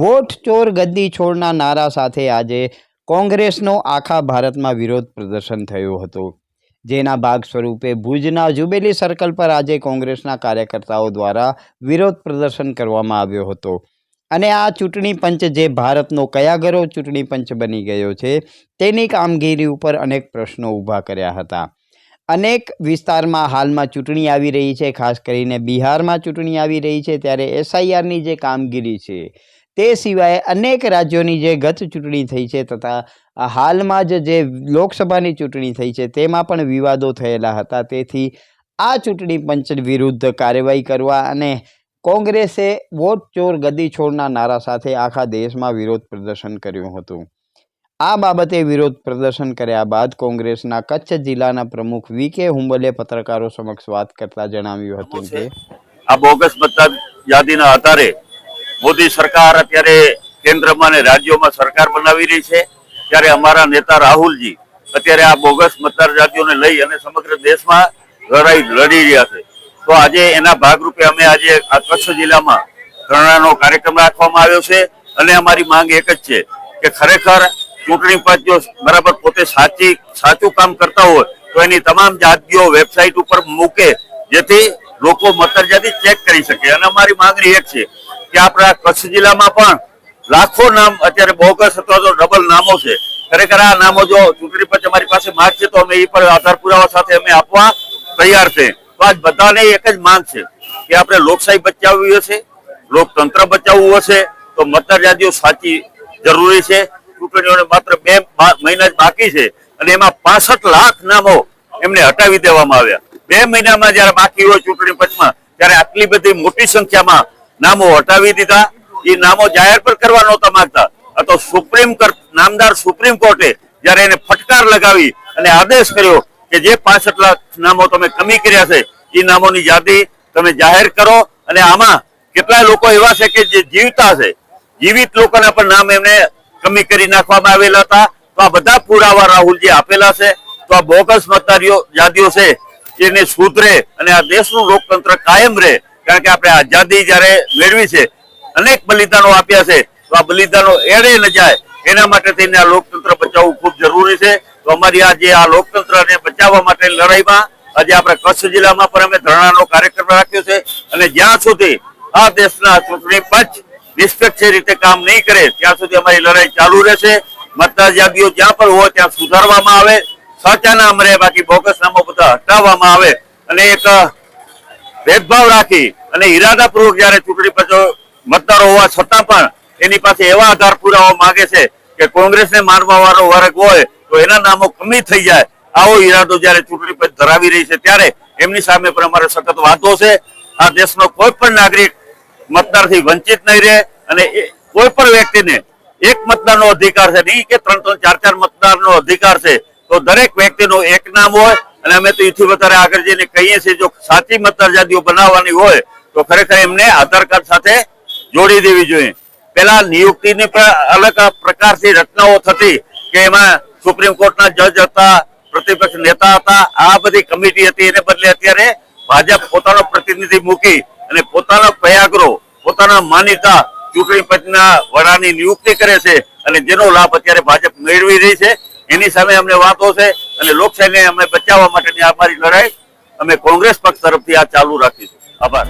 Vote ચોર ગદ્દી છોડના નારા સાથે આજે કોંગ્રેસનો આખા ભારતમાં વિરોધ પ્રદર્શન થયું હતું. જેના ભાગ સ્વરૂપે ભુજના જુબેલી સર્કલ પર આજે કોંગ્રેસના કાર્યકર્તાઓ દ્વારા વિરોધ પ્રદર્શન કરવામાં આવ્યો હતો. અને આ ચૂંટણી પંચ જે ભારતનો કયાગરો ચૂંટણી પંચ બની ગયો છે, તેની કામગીરી ઉપર અનેક પ્રશ્નો ઊભા કર્યા હતા. અનેક વિસ્તારમાં હાલમાં ચૂંટણી આવી રહી છે, ખાસ કરીને બિહારમાં ચૂંટણી આવી રહી છે, ત્યારે એસઆઈઆરની જે કામગીરી છે તે સિવાય અનેક રાજ્યોની જે ગત ચૂંટણી થઈ છે તથા હાલમાં જ જે લોકસભાની ચૂંટણી થઈ છે તેમાં પણ વિવાદો થયેલા હતા. તેથી આ ચૂંટણી પંચ વિરુદ્ધ કાર્યવાહી કરવા અને કોંગ્રેસે વોટ ચોર ગદી છોડના નારા સાથે આખા દેશમાં વિરોધ પ્રદર્શન કર્યું હતું. આ બાબતે વિરોધ પ્રદર્શન કર્યા બાદ કોંગ્રેસના કચ્છ જિલ્લાના પ્રમુખ વી કે હુંબલે પત્રકારો સમક્ષ વાત કરતા જણાવ્યું હતું કે આ બોગસ મતદાર યાદીના આધારે મોદી સરકાર અત્યારે કેન્દ્રમાં અને રાજ્યોમાં સરકાર બનાવી રહી છે. ત્યારે અમારા નેતા રાહુલજી અત્યારે આ બોગસ મતદાર જાતિઓને લઈ અને સમગ્ર દેશમાં લડાઈ, લડી રહ્યા છે. તો આજે એના ભાગરૂપે અમે આજે આ કચ્છ જિલ્લામાં ધરણાનો કાર્યક્રમ રાખવામાં આવ્યો છે. અને અમારી માંગ એક જ છે કે ખરેખર ચૂંટણી પંચ જો બરાબર પોતે સાચી, સાચું કામ કરતા હોય, તો એની તમામ જાતિઓ વેબસાઇટ ઉપર મૂકે, જેથી લોકો મતદાર જાતિ ચેક કરી શકે. અને અમારી માંગણી એક છે કે આપણા કચ્છ જિલ્લામાં પણ લાખો નામ, અત્યારે બોગસ અથવા તો ડબલ નામો છે. ખરેખર આ નામો જો ચૂંટણી પંચ અમારી પાસે માંગશે તો અમે એ પર આધાર પુરાવા સાથે અમે આપવા તૈયાર છે. તો આજ બધાને એક જ માંગ છે કે આપણે લોકશાહી બચાવવી હશે, લોકતંત્ર બચાવવું હશે, તો મતદાર યાદીઓ સાચી જરૂરી છે. ચૂંટણીઓને માત્ર બે મહિના જ બાકી છે અને એમાં પાસઠ લાખ નામો એમને હટાવી દેવામાં આવ્યા. બે મહિનામાં જયારે બાકી હોય ચૂંટણી પંચમાં, ત્યારે આટલી બધી મોટી સંખ્યામાં નામો હટાવી દીધા. એ નામો જાહેર પણ કરવા નહોતા માંગતા. તો સુપ્રીમ કોર્ટ, નામદાર સુપ્રીમ કોર્ટે જયારે એને ફટકાર લગાવી અને આદેશ કર્યો કે જે પાસઠ લાખ નામો તમે કમી કર્યા છે એ નામોની યાદી તમે જાહેર કરો અને આમાં કેટલાય લોકો એવા છે કે જે જીવતા છે. જીવિત લોકોના પણ નામ એમને કમી કરી નાખવામાં આવેલા હતા. તો આ બધા પુરાવા રાહુલજી આપેલા છે. તો આ બોગસ મતદારીઓ યાદીઓ છે એને સુધરે અને આ દેશનું લોકતંત્ર કાયમ રહે કારણ કે આપણે આઝાદી જ્યારે મેળવી છે, અનેક બલિદાનો આપ્યા છે, તો આ બલિદાનો એડે ન જાય. એના માટે થઈને આ લોકતંત્ર બચાવવું ખૂબ જરૂરી છે. તો અમારી આ જે આ લોકતંત્રને બચાવવા માટે લડાઈમાં આજે આપણે કચ્છ જિલ્લામાં પણ અમે ધરણાનો કાર્યક્રમ રાખ્યો છે અને જ્યાં સુધી આ દેશના ચૂંટણી પંચ નિષ્પક્ષ રીતે કામ નહીં કરે, ત્યાં સુધી અમારી લડાઈ ચાલુ રહેશે. મતદાર યાદીઓ જ્યાં પણ હોય ત્યાં સુધારવામાં આવે. સાચા નામ રહે બાકી બોગસ નામો બધા હટાવવામાં આવે. અને એક ભેદભાવ રાખી અને ઈરાદાપૂર્વક જયારે ચૂંટણી પંચો મતદારો હોવા છતાં પણ એની પાસે એવા આધાર પુરાવા માંગે છે કે કોંગ્રેસને મારવા વાળો વર્ગ હોય તો એના નામો કમી થઈ જાય. આવો ઈરાદો જયારે ચૂંટણી પંચ ધરાવી રહી છે ત્યારે એમની સામે પણ અમારે સખત વાંધો છે. આ દેશનો કોઈ પણ નાગરિક મતદારથી વંચિત નહીં રહે અને કોઈ પણ વ્યક્તિને એક મતદારનો અધિકાર છે નહીં કે ત્રણ ત્રણ ચાર ચાર મતદારનો અધિકાર છે. તો દરેક વ્યક્તિનું એક નામ હોય અને અમે તો એથી વધારે આગળ જઈને કહીએ છીએ, જો સાચી મતદાર બનાવવાની હોય, તો ખરેખર એમને આધાર કાર્ડ સાથે જોડી દેવી જોઈએ. પેલા નિયુક્તિની અલગ પ્રકારથી રચનાઓ થતી કે એમાં સુપ્રીમ કોર્ટના જજ હતા, પ્રતિપક્ષ નેતા હતા, આ બધી કમિટી હતી, એને બદલે અત્યારે ભાજપ પોતાનો પ્રતિનિધિ મૂકી અને પોતાનો પ્રયાગરો, પોતાના માન્યતા ચૂંટણી પંચના વડાની નિયુક્તિ કરે છે અને જેનો લાભ અત્યારે ભાજપ મેળવી રહી છે. એની સામે અમને વાતો છે. અને લોકશાહીને અમે બચાવવા માટેની અમારી લડાઈ અમે કોંગ્રેસ પક્ષ તરફથી આ ચાલુ રાખીશું. આભાર.